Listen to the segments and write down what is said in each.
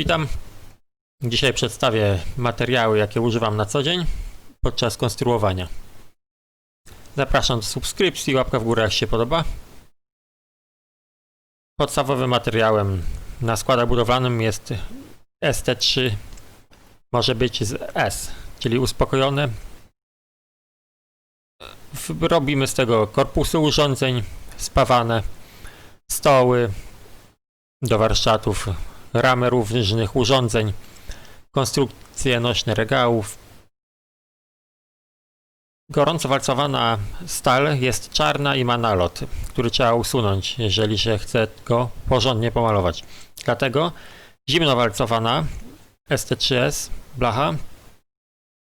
Witam. Dzisiaj przedstawię materiały, jakie używam na co dzień podczas konstruowania. Zapraszam do subskrypcji, łapka w górę jak się podoba. Podstawowym materiałem na składach budowlanym jest ST3, może być z S, czyli uspokojone. Robimy z tego korpusy urządzeń, spawane, stoły do warsztatów, ramy różnych urządzeń, konstrukcje nośne regałów. Gorąco walcowana stal jest czarna i ma nalot, który trzeba usunąć, jeżeli się chce go porządnie pomalować. Dlatego zimno walcowana ST3S blacha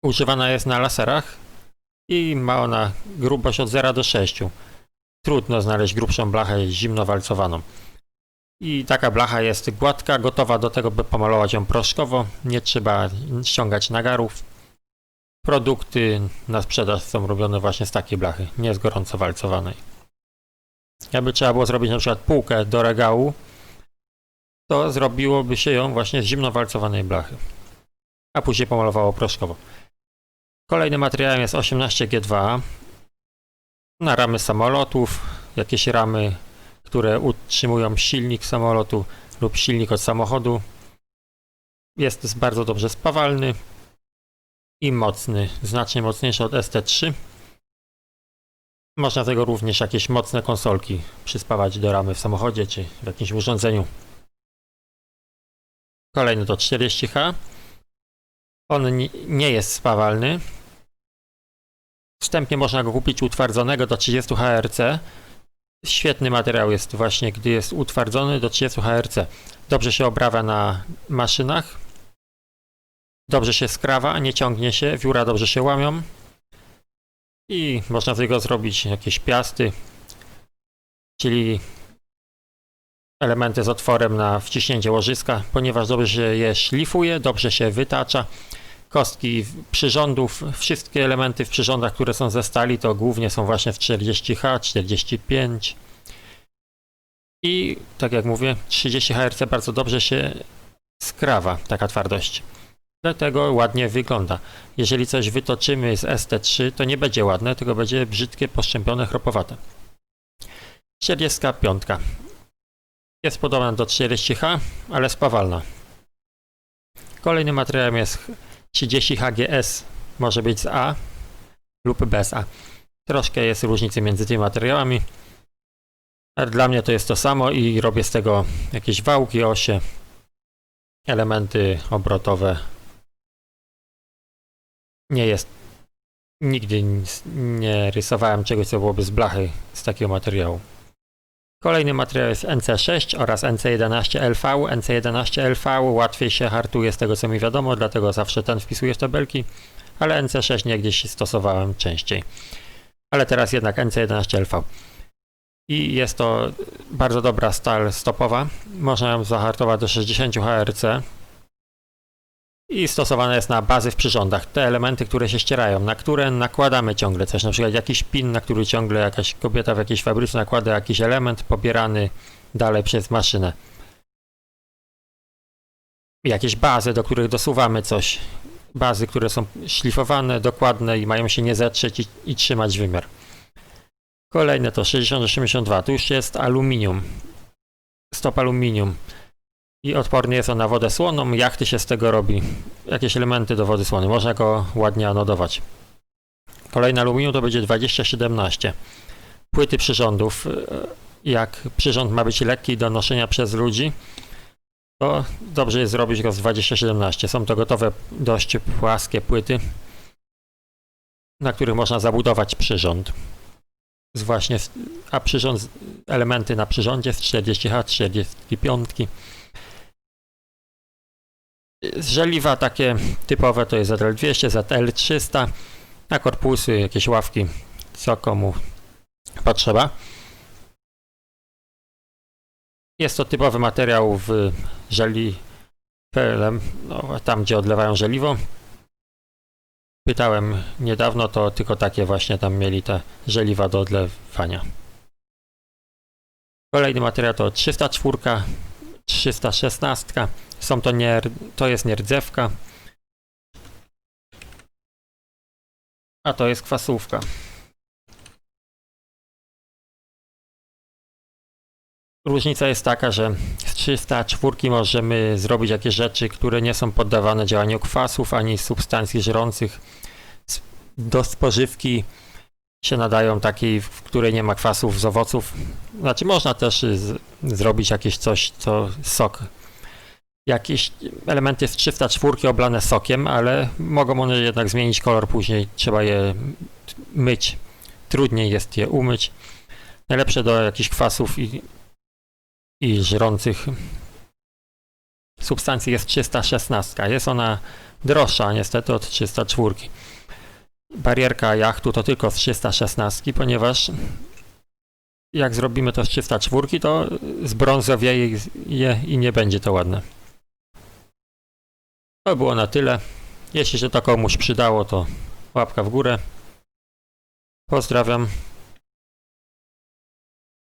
używana jest na laserach i ma ona grubość od 0 do 6. Trudno znaleźć grubszą blachę zimno walcowaną. I taka blacha jest gładka, gotowa do tego, by pomalować ją proszkowo. Nie trzeba ściągać nagarów. Produkty na sprzedaż są robione właśnie z takiej blachy, nie z gorąco walcowanej. Jakby trzeba było zrobić na przykład półkę do regału, to zrobiłoby się ją właśnie z zimno walcowanej blachy, a później pomalowało proszkowo. Kolejnym materiałem jest 18G2 na ramy samolotów, jakieś ramy które utrzymują silnik samolotu lub silnik od samochodu. Jest bardzo dobrze spawalny i mocny, znacznie mocniejszy od ST3. Można tego również jakieś mocne konsolki przyspawać do ramy w samochodzie czy w jakimś urządzeniu. Kolejny to 40H. On ni- nie jest spawalny. Wstępnie można go kupić utwardzonego do 30 HRC. Świetny materiał jest właśnie, gdy jest utwardzony do 30 HRC. Dobrze się obrawia na maszynach. Dobrze się skrawa, nie ciągnie się, wióra dobrze się łamią. I można z tego zrobić jakieś piasty, czyli elementy z otworem na wciśnięcie łożyska, ponieważ dobrze się je szlifuje, dobrze się wytacza. Kostki przyrządów, wszystkie elementy w przyrządach, które są ze stali, to głównie są właśnie w 40H, 45 i tak jak mówię, 30 HRC bardzo dobrze się skrawa, taka twardość. Dlatego ładnie wygląda. Jeżeli coś wytoczymy z ST3, to nie będzie ładne, tylko będzie brzydkie, poszczępione, chropowate. 45. Jest podobna do 40H, ale spawalna. Kolejnym materiałem jest 30 HGS może być z A lub bez A. Troszkę jest różnicy między tymi materiałami. Dla mnie to jest to samo i robię z tego jakieś wałki, osie, elementy obrotowe. Nie jest. Nigdy nie rysowałem czegoś, co byłoby z blachy z takiego materiału. Kolejny materiał jest NC6 oraz NC11LV. NC11LV łatwiej się hartuje z tego co mi wiadomo, dlatego zawsze ten wpisuję w tabelki, ale NC6 niegdyś stosowałem częściej. Ale teraz jednak NC11LV. I jest to bardzo dobra stal stopowa. Można ją zahartować do 60 HRC. I stosowana jest na bazy w przyrządach. Te elementy, które się ścierają, na które nakładamy ciągle coś, na przykład jakiś pin, na który ciągle jakaś kobieta w jakiejś fabryce nakłada jakiś element pobierany dalej przez maszynę. Jakieś bazy, do których dosuwamy coś. Bazy, które są szlifowane, dokładne i mają się nie zetrzeć i, i trzymać wymiar. Kolejne to 6082. Tu już jest aluminium. Stop aluminium. I odporny jest on na wodę słoną. Jachty się z tego robi. Jakieś elementy do wody słonej. Można go ładnie anodować. Kolejne aluminium to będzie 2017. Płyty przyrządów. e, Jak przyrząd ma być lekki do noszenia przez ludzi, to dobrze jest zrobić go z 2017. Są to gotowe, dość płaskie płyty, na których można zabudować przyrząd. Z właśnie, a przyrząd, elementy na przyrządzie z 40H, 45. Żeliwa takie typowe to jest ZL200, ZL300, na korpusy, jakieś ławki, co komu potrzeba. Jest to typowy materiał w żeli PLM, no, tam gdzie odlewają żeliwo. Pytałem niedawno, to tylko takie właśnie tam mieli te żeliwa do odlewania. Kolejny materiał to 304 316. Są to nie, to jest nierdzewka. A to jest kwasówka. Różnica jest taka, że z 304 możemy zrobić jakieś rzeczy, które nie są poddawane działaniu kwasów ani substancji żrących. Do spożywki się nadają takiej, w której nie ma kwasów z owoców. Znaczy można też y, z, zrobić jakieś coś, co sok. Jakieś elementy z 304 oblane sokiem, ale mogą one jednak zmienić kolor później. Trzeba je myć. Trudniej jest je umyć. Najlepsze do jakichś kwasów i, i żrących substancji jest 316. Jest ona droższa niestety od 304. Barierka jachtu to tylko z 316, ponieważ jak zrobimy to z 304, to zbrązowieje je i nie będzie to ładne. To było na tyle. Jeśli się to komuś przydało, to łapka w górę. Pozdrawiam.